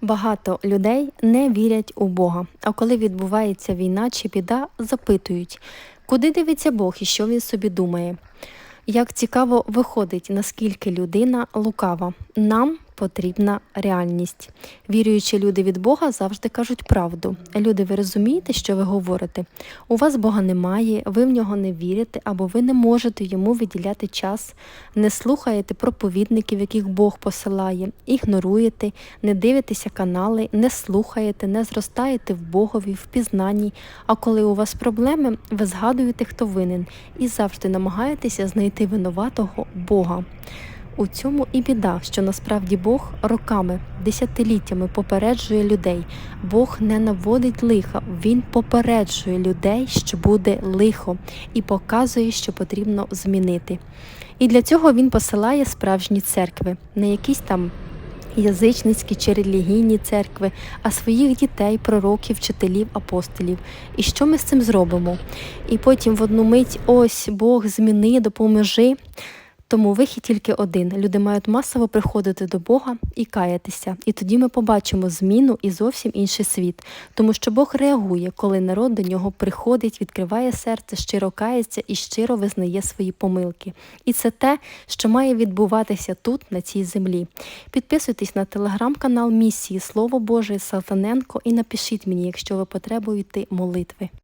Багато людей не вірять у Бога, а коли відбувається війна чи біда, запитують, куди дивиться Бог і що він собі думає. Як цікаво виходить, наскільки людина лукава. Нам потрібна реальність. Віруючі люди від Бога завжди кажуть правду. Люди, ви розумієте, що ви говорите? У вас Бога немає, ви в нього не вірите, або ви не можете йому виділяти час, не слухаєте проповідників, яких Бог посилає, ігноруєте, не дивитеся канали, не слухаєте, не зростаєте в Богові, в пізнанні. А коли у вас проблеми, ви згадуєте, хто винен, і завжди намагаєтеся знайти винуватого Бога. У цьому і біда, що насправді Бог роками, десятиліттями попереджує людей. Бог не наводить лиха, Він попереджує людей, що буде лихо, і показує, що потрібно змінити. І для цього він посилає справжні церкви, не якісь там язичницькі чи релігійні церкви, а своїх дітей, пророків, вчителів, апостолів. І що ми з цим зробимо? І потім в одну мить ось Бог зміни, допоможи. Тому вихід тільки один. Люди мають масово приходити до Бога і каятися. І тоді ми побачимо зміну і зовсім інший світ. Тому що Бог реагує, коли народ до нього приходить, відкриває серце, щиро кається і щиро визнає свої помилки. І це те, що має відбуватися тут, на цій землі. Підписуйтесь на телеграм-канал місії Слово Боже Салтаненко і напишіть мені, якщо ви потребуєте молитви.